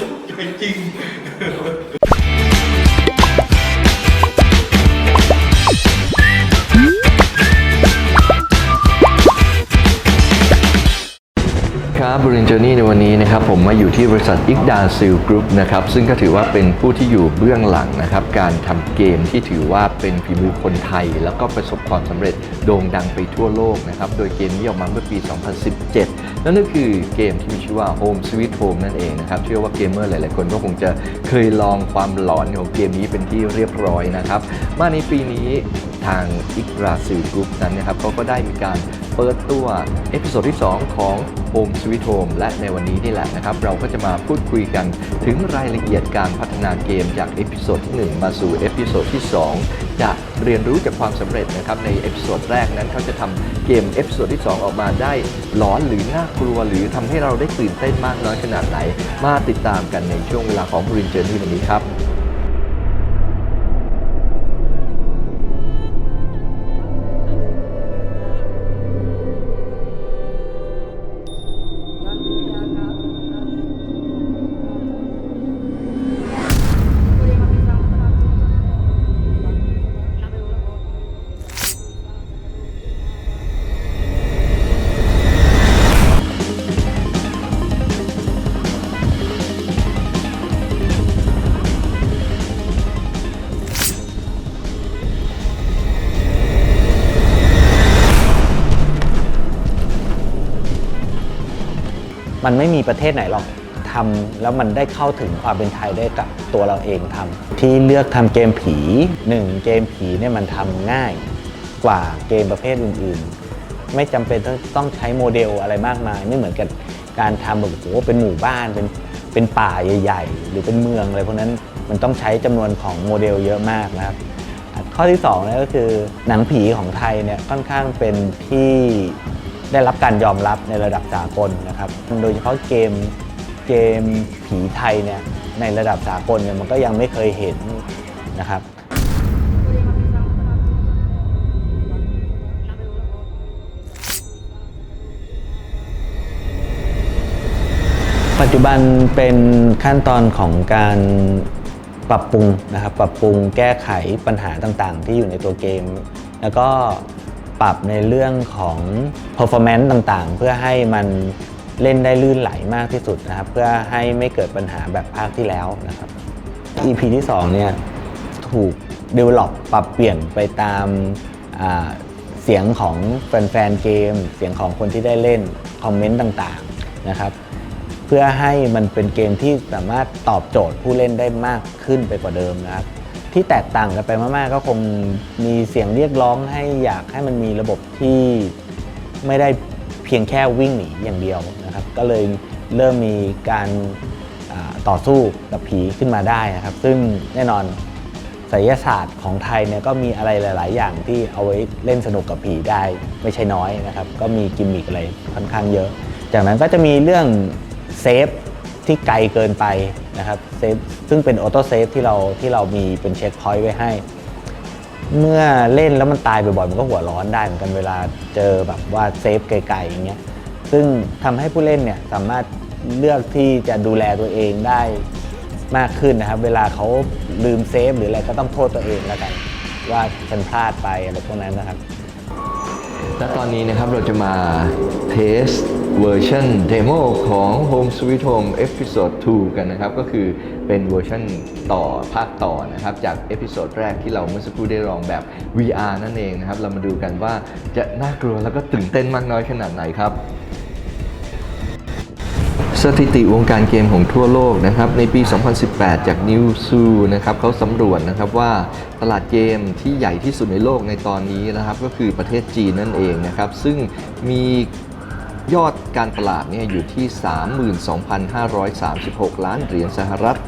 ตกใจจริง นะครับผมมาอยู่ที่บริษัทอิกดาซิลกรุ๊ปนะครับซึ่งก็ถือว่าเป็นผู้ที่อยู่เบื้องหลังนะครับการทำเกมที่ถือว่าเป็นฝีมือคนไทย แล้วก็ประสบความสำเร็จโด่งดังไปทั่วโลกนะครับโดยเกมนี้ออกมาเมื่อปี 2017 นั่นก็คือเกมที่มีชื่อว่า Home Sweet Home นั่นเองนะครับเชื่อว่าเกมเมอร์หลาย ๆ คนก็คงจะเคยลองความหลอนของเกมนี้เป็นที่เรียบร้อยนะครับมาในปีนี้ทางอิกราซิลกรุ๊ปนั้นนะครับเขาก็ได้มีการ เปิดตัวเอพิโซดที่ 2 ของ Home Sweet Home และในวันนี้นี่แหละนะครับ เราก็จะมาพูดคุยกันถึงรายละเอียดการพัฒนาเกมจากเอพิโซดที่ 1 มาสู่เอพิโซดที่ 2 จะเรียนรู้จากความสำเร็จนะครับ ในเอพิโซดแรกนั้นเขาจะทำเกมเอพิโซดที่ 2 ออกมาได้หลอนหรือน่ากลัว หรือทำให้เราได้ตื่นเต้นมากน้อยขนาดไหน มาติดตามกันในช่วงเวลาของบรินเจอร์นี่วันนี้ครับ มันไม่มีประเทศไหนหรอกทำแล้วมันได้เข้าถึงความเป็นไทยได้กับตัวเราเองทำที่เลือกทำเกมผีหนึ่งเกมผีเนี่ยมันทำง่ายกว่าเกมประเภทอื่นๆ ไม่จำเป็นต้องต้องใช้โมเดลอะไรมากมาย ไม่เหมือนกับการทำแบบโอ้โหเป็นหมู่บ้านเป็นเป็นป่าใหญ่ ๆ หรือเป็นเมืองอะไรพวกนั้นมันต้องใช้จำนวนของโมเดลเยอะมากนะครับข้อที่2นี่ก็คือหนังผีของไทยเนี่ยค่อนข้างเป็นที่ ได้รับการยอมรับในระดับสากลนะครับ โดยเฉพาะเกมเกมผีไทยเนี่ยในระดับสากลเนี่ยมันก็ยังไม่เคยเห็นนะครับปัจจุบันเป็นขั้นตอนของการปรับปรุงนะครับ ปรับปรุงแก้ไขปัญหาต่างๆ ที่อยู่ในตัวเกม แล้วก็ ปรับในเรื่องของ performance ต่างๆ เพื่อให้มันเล่นได้ลื่นไหลมากที่สุดนะครับ เพื่อให้ไม่เกิดปัญหาแบบภาคที่แล้วนะครับ EP ที่2เนี่ยถูก develop ปรับเปลี่ยนไปตามเสียงของแฟนๆเกม เสียงของคนที่ได้เล่นคอมเมนต์ต่างๆนะครับ เพื่อให้มันเป็นเกมที่สามารถตอบโจทย์ผู้เล่นได้มากขึ้นไปกว่าเดิมนะครับ ที่แตกต่างกันไปมาก ๆ ก็คงมีเสียงเรียกร้องให้อยากให้มันมีระบบที่ไม่ได้เพียงแค่วิ่งหนีอย่างเดียวนะครับ ก็เลยเริ่มมีการต่อสู้กับผีขึ้นมาได้นะครับ ซึ่งแน่นอนไสยศาสตร์ของไทยเนี่ยก็มีอะไรหลาย ๆ อย่างที่เอาไว้เล่นสนุกกับผีได้ไม่ใช่น้อยนะครับ ก็มีกิมมิคอะไรค่อนข้างเยอะ จากนั้นก็จะมีเรื่องเซฟ ที่ไกลเกินไปนะครับเซฟซึ่งเป็นออโต้เซฟที่เราที่เรามีเป็นเช็คพอยต์ไว้ให้ เมื่อเล่นแล้วมันตายบ่อยๆมันก็หัวร้อนได้เหมือนกันเวลาเจอแบบว่าเซฟไกลๆอย่างเงี้ยซึ่งทำให้ผู้เล่นเนี่ยสามารถเลือกที่จะดูแลตัวเองได้มากขึ้นนะครับ เวลาเขาลืมเซฟหรืออะไรก็ต้องโทษตัวเองแล้วกัน ว่าฉันพลาดไปอะไรพวกนั้นนะครับ และตอนนี้นะครับเราจะมาเทสเวอร์ชันเดโมของ Home Sweet Home Episode 2 กันนะครับ ก็คือเป็นเวอร์ชันต่อภาคต่อนะครับ จากเอพิโซดแรกที่เราเมื่อสักครู่ได้ลองแบบ VR นั่นเองนะครับ เรามาดูกันว่าจะน่ากลัวแล้วก็ตื่นเต้นมากน้อยขนาดไหนครับ สถิติวงการเกมของทั่วโลกนะครับในปี 2018 จากนิวซูนะครับเขาสำรวจนะครับว่าตลาดเกมที่ใหญ่ที่สุดในโลกในตอนนี้นะครับก็คือประเทศจีนนั่นเองนะครับซึ่งมียอดการตลาดเนี่ยอยู่ที่ 32,536 ล้านเหรียญสหรัฐ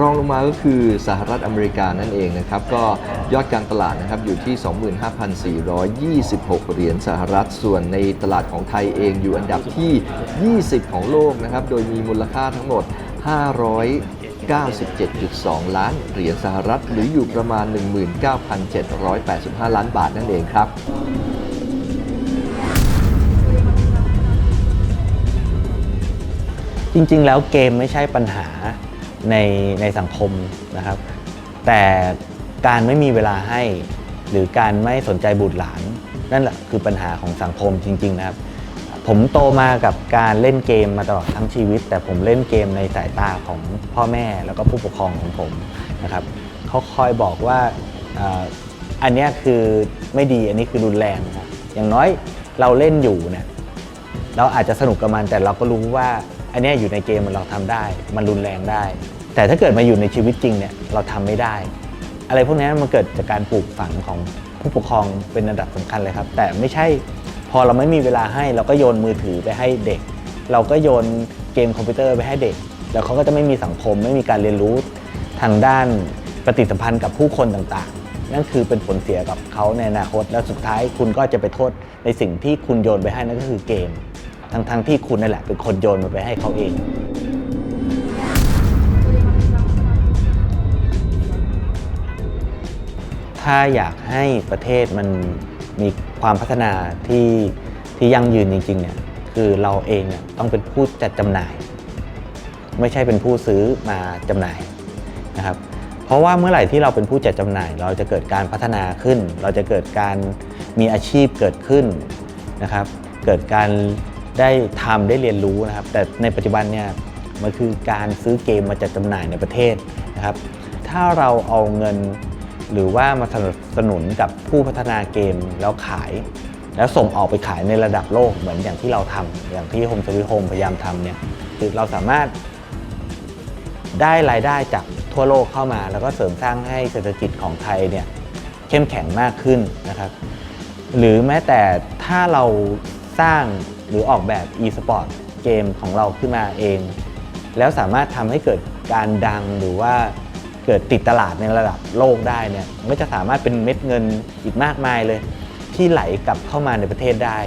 รองลงมาก็คือสหรัฐอเมริกานั่นเองนะครับ ก็ยอดการตลาดนะครับอยู่ที่ 25,426 เหรียญสหรัฐ ส่วนในตลาดของไทยเองอยู่อันดับที่ 20 ของโลกนะครับ โดยมีมูลค่าทั้งหมด597.2 ล้านเหรียญสหรัฐ หรืออยู่ประมาณ 19,785 ล้านบาทนั่นเองครับ จริงๆ แล้วเกมไม่ใช่ปัญหา ในในสังคมนะครับ แต่การไม่มีเวลาให้ หรือการไม่สนใจบุตรหลาน นั่นแหละคือปัญหาของสังคมจริง ๆ นะครับ ผมโตมากับการเล่นเกมมาตลอดทั้งชีวิต แต่ผมเล่นเกมในสายตาของพ่อแม่แล้วก็ผู้ปกครองของผมนะครับเขาคอยบอกว่าอันนี้คือไม่ดีอันนี้คือรุนแรงนะครับอย่างน้อยเราเล่นอยู่เนี่ยเราอาจจะสนุกกับมันแต่เราก็รู้ว่า อันนี้อยู่ในเกมมันเราทำได้ มันรุนแรงได้ แต่ถ้าเกิดมาอยู่ในชีวิตจริงเนี่ยเราทำไม่ได้ อะไรพวกนี้มันเกิดจากการปลูกฝังของผู้ปกครองเป็นระดับสำคัญเลยครับ แต่ไม่ใช่พอเราไม่มีเวลาให้เราก็โยนมือถือไปให้เด็ก เราก็โยนเกมคอมพิวเตอร์ไปให้เด็ก แล้วเขาก็จะไม่มีสังคม ไม่มีการเรียนรู้ทางด้านปฏิสัมพันธ์กับผู้คนต่างๆ นั่นคือเป็นผลเสียกับเขาในอนาคต แล้วสุดท้ายคุณก็จะไปโทษในสิ่งที่คุณโยนไปให้นั่นก็คือเกม ทั้งๆที่คุณนั่นแหละเป็นคนโยนมันไปให้เขาเอง ถ้าอยากให้ประเทศมันมีความพัฒนาที่ที่ยั่งยืนจริงๆเนี่ยคือเราเองเนี่ยต้องเป็นผู้จัดจำหน่าย ไม่ใช่เป็นผู้ซื้อมาจำหน่ายนะครับเพราะว่าเมื่อไหร่ที่เราเป็นผู้จัดจำหน่าย เราจะเกิดการพัฒนาขึ้น เราจะเกิดการมีอาชีพเกิดขึ้นนะครับ เกิดการ ได้ทำได้เรียนรู้นะครับ แต่ในปัจจุบันเนี่ยมันคือการซื้อเกมมาจัดจำหน่ายในประเทศนะครับ ถ้าเราเอาเงินหรือว่ามาสนับสนุนกับผู้พัฒนาเกมแล้วขาย แล้วส่งออกไปขายในระดับโลกเหมือนอย่างที่เราทำอย่างที่ Home Sweet Home พยายามทำเนี่ยคือเราสามารถได้รายได้จากทั่วโลกเข้ามา แล้วก็เสริมสร้างให้เศรษฐกิจของไทยเนี่ยเข้มแข็งมากขึ้นนะครับ หรือแม้แต่ถ้าเราสร้าง หรือออกแบบ e-sport เกมของเราขึ้นมาเอง แล้วสามารถทำให้เกิดการดังหรือว่าเกิดติดตลาดในระดับโลกได้เนี่ยมันก็จะสามารถเป็นเม็ดเงินอีกมากมายเลย ที่ไหลกลับเข้ามาในประเทศได้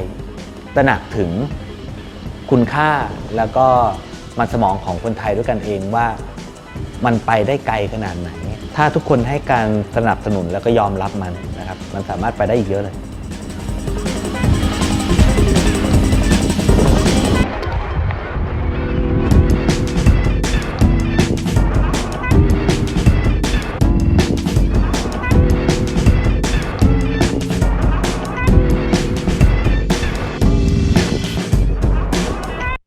ตระหนักถึงคุณค่าแล้วก็มันสมองของคนไทยด้วยกันเองว่ามันไปได้ไกลขนาดไหน ถ้าทุกคนให้การสนับสนุนแล้วก็ยอมรับมันนะครับ มันสามารถไปได้อีกเยอะเลย